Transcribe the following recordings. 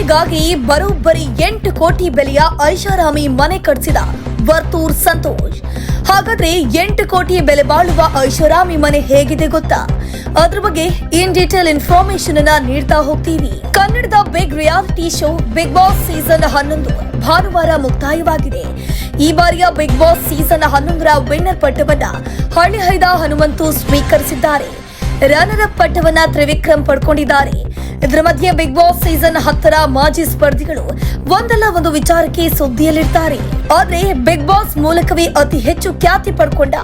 ಅಮ್ಮನಿಗಾಗಿ ಬರೋಬ್ಬರಿ ಎಂಟು ಕೋಟಿ ಬೆಲೆಯ ಐಷಾರಾಮಿ ಮನೆ ಕಟ್ಟಿಸಿದ ವರ್ತೂರ್ ಸಂತೋಷ್. ಹಾಗಾದ್ರೆ ಎಂಟು ಕೋಟಿ ಬೆಲೆ ಬಾಳುವ ಐಷಾರಾಮಿ ಮನೆ ಹೇಗಿದೆ ಗೊತ್ತಾ? ಅದ್ರ ಬಗ್ಗೆ ಇನ್ ಡೀಟೇಲ್ ಇನ್ಫಾರ್ಮೇಶನ್ ಅನ್ನ ನೀಡ್ತಾ ಹೋಗ್ತೀವಿ. ಕನ್ನಡದ big reality show Bigg Boss season ಹನ್ನೊಂದು ಭಾನುವಾರ ಮುಕ್ತಾಯವಾಗಿದೆ. ಈ ಬಾರಿಯ ಬಿಗ್ ಬಾಸ್ ಸೀಸನ್ ಹನ್ನೊಂದರ ವಿನ್ನರ್ ಪಟ್ಟವನ್ನ ಹಳ್ಳಿಹೈದ ಹನುಮಂತು ಸ್ವೀಕರಿಸಿದ್ದಾರೆ. ರನ್ನರ್ ಅಪ್ ಪಟ್ಟವನ್ನ ತ್ರಿವಿಕ್ರಮ್ ಪಡ್ಕೊಂಡಿದ್ದಾರೆ. ಇದರ ಮಧ್ಯೆ ಬಿಗ್ ಬಾಸ್ ಸೀಸನ್ ಹತ್ತರ ಮಾಜಿ ಸ್ಪರ್ಧಿಗಳು ಒಂದಲ್ಲ ಒಂದು ವಿಚಾರಕ್ಕೆ ಸುದ್ದಿಯಲ್ಲಿರ್ತಾರೆ ಆದ್ರೆ ಬಿಗ್ ಬಾಸ್ ಮೂಲಕವೇ ಅತಿ ಹೆಚ್ಚು ಖ್ಯಾತಿ ಪಡ್ಕೊಂಡ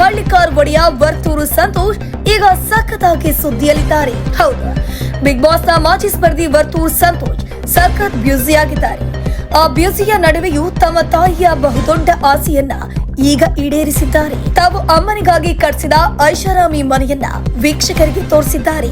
ಹಳ್ಳಿಕಾರ್ ಒಡೆಯ ವರ್ತೂರು ಸಂತೋಷ್ ಈಗ ಸಖತ್ತಾಗಿ ಸುದ್ದಿಯಲ್ಲಿದ್ದಾರೆ. ಹೌದು ಬಿಗ್ ಬಾಸ್ನ ಮಾಜಿ ಸ್ಪರ್ಧಿ ವರ್ತೂರ್ ಸಂತೋಷ್ ಸಖತ್ ಬ್ಯುಸಿಯಾಗಿದ್ದಾರೆ ಆ ಬ್ಯುಸಿಯ ನಡುವೆಯೂ ತಮ್ಮ ತಾಯಿಯ ಬಹುದೊಡ್ಡ ಆಸೆಯನ್ನ ಈಗ ಈಡೇರಿಸಿದ್ದಾರೆ. ತಾವು ಅಮ್ಮನಿಗಾಗಿ ಕಟ್ಟಿಸಿದ ಐಷಾರಾಮಿ ಮನೆಯನ್ನ ವೀಕ್ಷಕರಿಗೆ ತೋರಿಸಿದ್ದಾರೆ.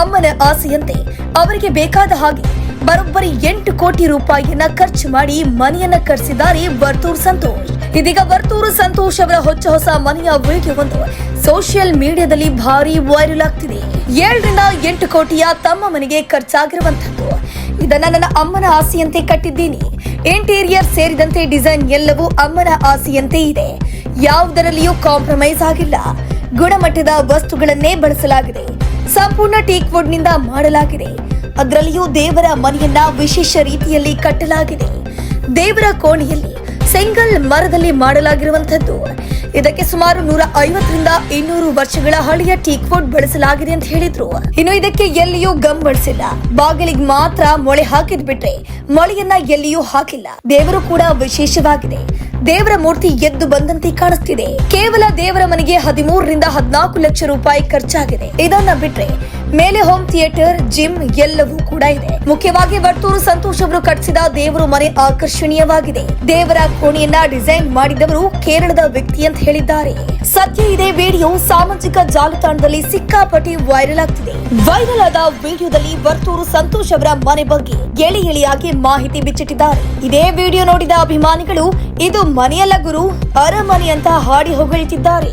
ಅಮ್ಮನ ಆಸೆಯಂತೆ ಅವರಿಗೆ ಬೇಕಾದ ಹಾಗೆ ಬರೋಬ್ಬರಿ ಎಂಟು ಕೋಟಿ ರೂಪಾಯಿಯನ್ನ ಖರ್ಚು ಮಾಡಿ ಮನೆಯನ್ನ ಕಟ್ಟಿಸಿದ್ದಾರೆ ವರ್ತೂರ್ ಸಂತೋಷ್. ಇದೀಗ ವರ್ತೂರು ಸಂತೋಷ್ ಅವರ ಹೊಚ್ಚ ಹೊಸ ಮನೆಯ ವಿಡಿಯೋವೊಂದು ಸೋಷಿಯಲ್ ಮೀಡಿಯಾದಲ್ಲಿ ಭಾರಿ ವೈರಲ್ ಆಗ್ತಿದೆ. ಏಳರಿಂದ ಎಂಟು ಕೋಟಿಯ ತಮ್ಮ ಮನೆಗೆ ಖರ್ಚಾಗಿರುವಂತದ್ದು ಇದನ್ನ ನನ್ನ ಅಮ್ಮನ ಆಸೆಯಂತೆ ಕಟ್ಟಿದ್ದೀನಿ. ಇಂಟೀರಿಯರ್ ಸೇರಿದಂತೆ ಡಿಸೈನ್ ಎಲ್ಲವೂ ಅಮ್ಮನ ಆಸೆಯಂತೆ ಇದೆ. ಯಾವುದರಲ್ಲಿಯೂ ಕಾಂಪ್ರಮೈಸ್ ಆಗಿಲ್ಲ. ಗುಣಮಟ್ಟದ ವಸ್ತುಗಳನ್ನೇ ಬಳಸಲಾಗಿದೆ. ಸಂಪೂರ್ಣ ಟೀಕ್ ವುಡ್ನಿಂದ ಮಾಡಲಾಗಿದೆ. ಅದರಲ್ಲಿಯೂ ದೇವರ ಮನೆಯನ್ನ ವಿಶೇಷ ರೀತಿಯಲ್ಲಿ ಕಟ್ಟಲಾಗಿದೆ. ದೇವರ ಕೋಣೆಯಲ್ಲಿ ಸೆಂಗಲ್ ಮರದಲ್ಲಿ ಮಾಡಲಾಗಿರುವಂತದ್ದು ಇದಕ್ಕೆ ಸುಮಾರು ನೂರ ಐವತ್ತರಿಂದ ಇನ್ನೂರು ವರ್ಷಗಳ ಹಳೆಯ ಟೀಕ್ ವುಡ್ ಬಳಸಲಾಗಿದೆ ಅಂತ ಹೇಳಿದ್ರು. ಇನ್ನು ಇದಕ್ಕೆ ಎಲ್ಲಿಯೂ ಗಮ್ ಬಳಸಿಲ್ಲ. ಬಾಗಿಲಿಗೆ ಮಾತ್ರ ಮೊಳೆ ಹಾಕಿದ್ ಬಿಟ್ರೆ ಮೊಳೆಯನ್ನ ಎಲ್ಲಿಯೂ ಹಾಕಿಲ್ಲ. ದೇವರು ಕೂಡ ವಿಶೇಷವಾಗಿದೆ. ದೇವರ ಮೂರ್ತಿ ಎದ್ದು ಬಂದಂತೆ ಕಾಣಿಸ್ತಿದೆ. ಕೇವಲ ದೇವರ ಮನೆಗೆ ಹದಿಮೂರರಿಂದ ಹದಿನಾಲ್ಕು ಲಕ್ಷ ರೂಪಾಯಿ ಖರ್ಚಾಗಿದೆ. ಇದನ್ನ ಬಿಟ್ರೆ ಮೇಲೆ ಹೋಮ್ ಥಿಯೇಟರ್ ಜಿಮ್ ಎಲ್ಲವೂ ಕೂಡ ಇದೆ. ಮುಖ್ಯವಾಗಿ ವರ್ತೂರು ಸಂತೋಷ್ ಅವರು ಕಟ್ಟಿಸಿದ ದೇವರು ಮನೆ ಆಕರ್ಷಣೀಯವಾಗಿದೆ. ದೇವರ ಕೋಣೆಯನ್ನ ಡಿಸೈನ್ ಮಾಡಿದವರು ಕೇರಳದ ವ್ಯಕ್ತಿ ಅಂತ ಹೇಳಿದ್ದಾರೆ. ಸದ್ಯ ಇದೇ ವಿಡಿಯೋ ಸಾಮಾಜಿಕ ಜಾಲತಾಣದಲ್ಲಿ ಸಿಕ್ಕಾಪಟ್ಟಿ ವೈರಲ್ ಆಗ್ತಿದೆ. ವೈರಲ್ ಆದ ವಿಡಿಯೋದಲ್ಲಿ ವರ್ತೂರು ಸಂತೋಷ್ ಅವರ ಮನೆ ಬಗ್ಗೆ ಎಳಿ ಎಳಿಯಾಗಿ ಮಾಹಿತಿ ಬಿಚ್ಚಿಟ್ಟಿದ್ದಾರೆ. ಇದೇ ವಿಡಿಯೋ ನೋಡಿದ ಅಭಿಮಾನಿಗಳು, ಇದು ಮನೆಯಲ್ಲ ಗುರು, ಅರಮನೆ ಅಂತ ಹಾಡಿ ಹೊಗಳುತ್ತಿದ್ದಾರೆ